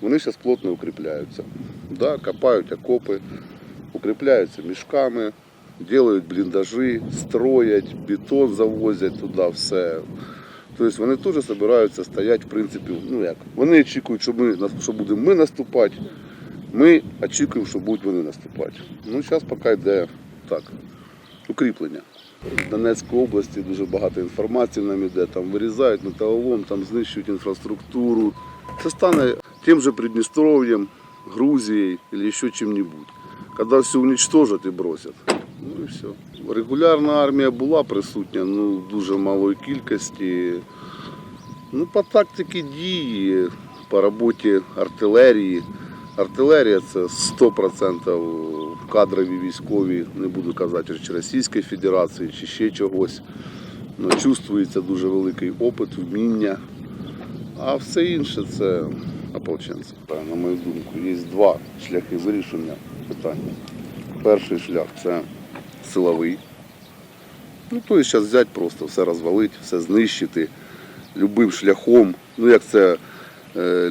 Вони зараз плотно укріпляються. Да, копають окопи, укріпляються мішками, роблять бліндажі, строять, бетон завозять туди все. Тобто вони теж збираються стояти, в принципі, ну як. Вони очікують, що, ми, що будемо ми наступати. Ми очікуємо, що будуть вони наступати. Ну, зараз поки йде так, укріплення. В Донецькій області дуже багато інформації нам іде, там вирізають металолом, там знищують інфраструктуру. Це стане тим же Придністров'ям, Грузією або ще чим-небудь. Коли все уничтожать і бросять. Ну і все. Регулярна армія була присутня, ну в дуже малої кількості. Ну, по тактиці дії, по роботі артилерії. Артилерія це 100% кадрові військові, не буду казати, чи Російської Федерації, чи ще чогось. Ну, чувствується дуже великий опит, вміння. А все інше це ополченці. На мою думку, є два шляхи вирішення питання. Перший шлях це силовий. Ну, то зараз взяти просто все розвалити, все знищити любим шляхом. Ну, як це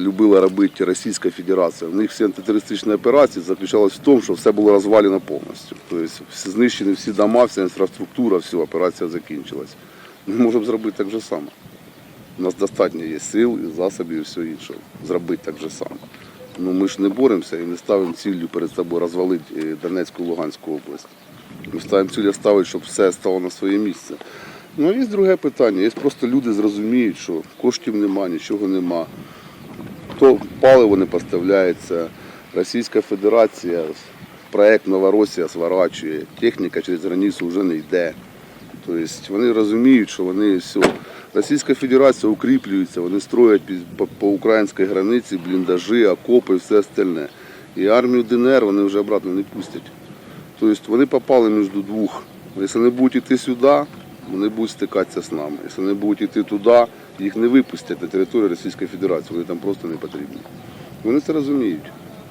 любила робити Російська Федерація. У них всі антитерористичні операції заключалися в тому, що все було розвалено повністю. Тобто знищені всі дома, вся інфраструктура, все, операція закінчилась. Ми можемо зробити так же само. У нас достатньо є сил і засобів і все інше. Зробити так же само. Ну ми ж не боремося і не ставимо ціллю перед собою розвалити е, Донецьку Луганську область. Ми ставимо ціль ставити, щоб все стало на своє місце. Ну, є друге питання. Є просто люди зрозуміють, що коштів нема, нічого нема. То паливо не поставляється. Російська Федерація, проект Новоросія сворачує, техніка через границю вже не йде. Тобто вони розуміють, що вони все. Російська Федерація укріплюється, вони строять по, українській границі бліндажі, окопи і все остальне. І армію ДНР вони вже обратно не пустять. Тобто вони попали між двох. Якщо не будуть йти сюди, вони будуть стикатися з нами. Якщо не будуть йти туди, їх не випустять на територію Російської Федерації, вони там просто не потрібні. Вони це розуміють.